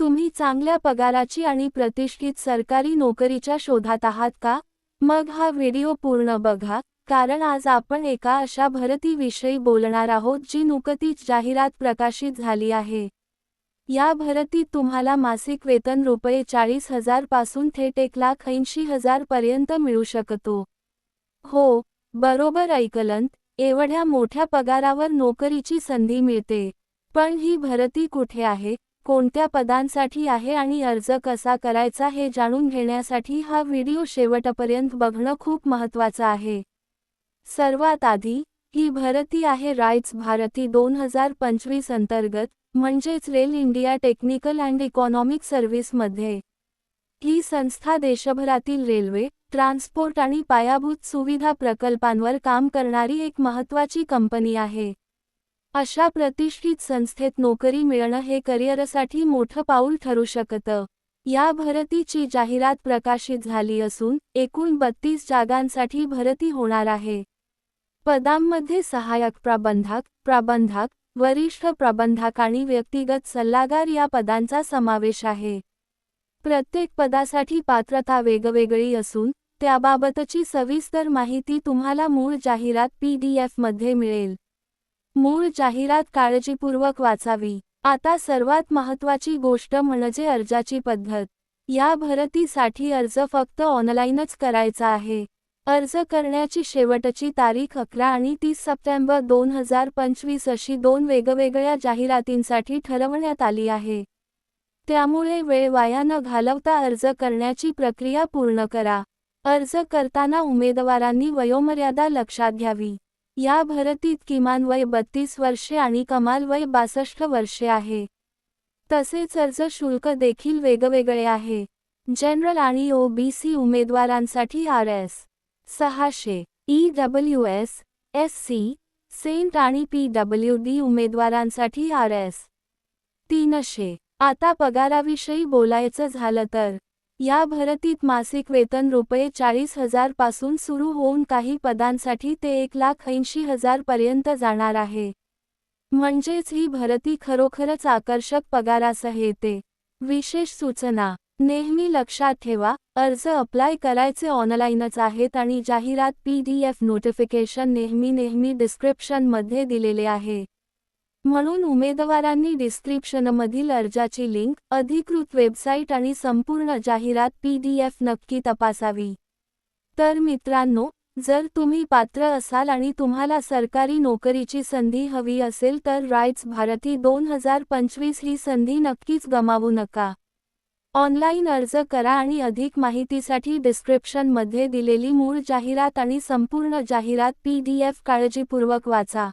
तुम्ही चांगल्या पगाराची आणि प्रतिष्ठित सरकारी नोकरीच्या शोधात आहात का? मग हा व्हिडिओ पूर्ण बघा कारण आज आपण एका अशा भरतीविषयी बोलणार आहोत जी नुकतीच जाहिरात प्रकाशित झाली आहे. या भरतीत तुम्हाला मासिक वेतन रुपये चाळीस हजारपासून थेट एक लाख ऐंशी हजारपर्यंत मिळू शकतो. हो बरोबर ऐकलंत एवढ्या मोठ्या पगारावर नोकरीची संधी मिळते. पण ही भरती कुठे आहे? कोणत्या पदांसाठी आहे आणि अर्ज कसा करायचा हे जाणून घेण्यासाठी हा व्हिडिओ शेवटपर्यंत बघणं खूप महत्त्वाचं आहे. सर्वात आधी ही भरती आहे राईट्स भारती दोन हजार पंचवीस अंतर्गत म्हणजेच rail India technical and economic सर्व्हिसमध्ये. ही संस्था देशभरातील रेल्वे ट्रान्सपोर्ट आणि पायाभूत सुविधा प्रकल्पांवर काम करणारी एक महत्त्वाची कंपनी आहे. अशा प्रतिष्ठित संस्थेत नोकरी मिळणं हे करिअरसाठी मोठं पाऊल ठरू शकतं. या भरतीची जाहिरात प्रकाशित झाली असून एकूण बत्तीस जागांसाठी भरती होणार आहे. पदांमध्ये सहाय्यक प्रबंधक प्रबंधक वरिष्ठ प्रबंधक आणि व्यक्तिगत सल्लागार या पदांचा समावेश आहे. प्रत्येक पदासाठी पात्रता वेगवेगळी असून त्याबाबतची सविस्तर माहिती तुम्हाला मूळ जाहिरात पी डी एफमध्ये मिळेल. मूळ जाहिरात काळजीपूर्वक वाचावी. आता सर्वात महत्त्वाची गोष्ट म्हणजे अर्जाची पद्धत. या भरतीसाठी अर्ज फक्त ऑनलाईनच करायचा आहे. अर्ज करण्याची शेवटची तारीख अकरा आणि तीस सप्टेंबर दोन हजार पंचवीस अशी दोन वेगवेगळ्या जाहिरातींसाठी ठरवण्यात आली आहे. त्यामुळे वेळ वाया न घालवता अर्ज करण्याची प्रक्रिया पूर्ण करा. अर्ज करताना उमेदवारांनी वयोमर्यादा लक्षात घ्यावी. या भरतीत किमान वय बत्तीस वर्षे आणि कमाल वय बासष्ट वर्षे आहे. तसेच अर्ज शुल्क देखील वेगवेगळे आहे. जनरल आणि ओबीसी उमेदवारांसाठी आर एस सहाशे E W S S C Saint आणि पी डब्ल्यू डी उमेदवारांसाठी आर एस तीनशे. आता पगाराविषयी बोलायचं झालं तर या भरतीत मासिक वेतन रुपये चाळीस हजारपासून सुरू होऊन काही पदांसाठी ते एक लाख ऐंशी हजार पर्यंत जाणार आहे. म्हणजेच ही भरती खरोखरच आकर्षक पगारासह येते विशेष सूचना. नेहमी लक्षात ठेवा अर्ज अप्लाय करायचे ऑनलाईनच आहेत आणि जाहिरात पी डी एफ नोटिफिकेशन नेहमी नेहमी डिस्क्रिप्शनमध्ये दिलेले आहे. म्हणून उमेदवारांनी डिस्क्रिप्शनमधील अर्जाची लिंक अधिकृत वेबसाईट आणि संपूर्ण जाहिरात पी डी एफ नक्की तपासावी. तर मित्रांनो जर तुम्ही पात्र असाल आणि तुम्हाला सरकारी नोकरीची संधी हवी असेल तर राईट्स भारती दोन हजार पंचवीस ही संधी नक्कीच गमावू नका. ऑनलाईन अर्ज करा आणि अधिक माहितीसाठी डिस्क्रिप्शनमध्ये दिलेली मूळ जाहिरात आणि संपूर्ण जाहिरात पी डी एफ काळजीपूर्वक वाचा.